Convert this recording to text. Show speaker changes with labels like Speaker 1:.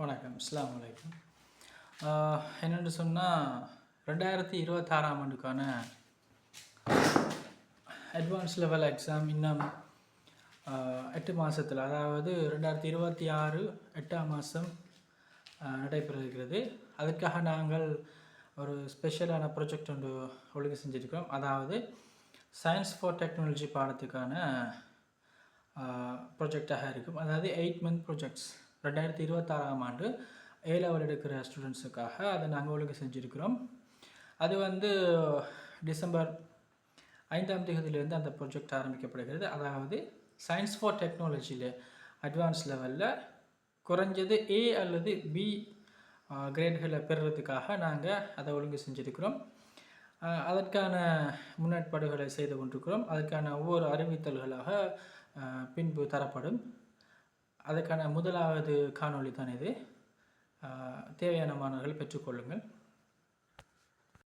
Speaker 1: வணக்கம். இஸ்லாம் வலைக்கம் என்னென்னு சொன்னால் ரெண்டாயிரத்தி இருபத்தாறாம் ஆண்டுக்கான அட்வான்ஸ் லெவல் எக்ஸாம் இன்னும் எட்டு மாதத்தில் அதாவது ரெண்டாயிரத்தி இருபத்தி ஆறு எட்டாம் மாதம் நடைபெற இருக்கிறது அதுக்காக நாங்கள் ஒரு ஸ்பெஷலான ப்ராஜெக்ட் ஒன்று ஒழுங்கு செஞ்சுருக்கிறோம். அதாவது சயின்ஸ் ஃபார் டெக்னாலஜி பாடத்துக்கான ப்ரொஜெக்டாக இருக்கும். அதாவது எயிட் மந்த் ப்ரொஜெக்ட்ஸ் ரெண்டாயிரத்தி இருபத்தாறாம் ஆண்டு ஏ லெவல் எடுக்கிற ஸ்டூடெண்ட்ஸுக்காக அதை நாங்கள் ஒழுங்கு செஞ்சுருக்கிறோம். அது வந்து டிசம்பர் ஐந்தாம் தேதியிலேருந்து அந்த ப்ரொஜெக்ட் ஆரம்பிக்கப்படுகிறது. அதாவது சயின்ஸ் ஃபார் டெக்னாலஜியில் அட்வான்ஸ் லெவலில் குறைஞ்சது ஏ அல்லது பி கிரேட்களை பெறுறதுக்காக நாங்கள் அதை ஒழுங்கு செஞ்சுருக்கிறோம். அதற்கான முன்னேற்பாடுகளை செய்து கொண்டிருக்கிறோம். அதற்கான ஒவ்வொரு அறிவித்தல்களாக பின்பு தரப்படும். அதற்கான முதலாவது காணொளி தான் இது? தேவையான மாணவர்கள் பெற்றுக்கொள்ளுங்கள்.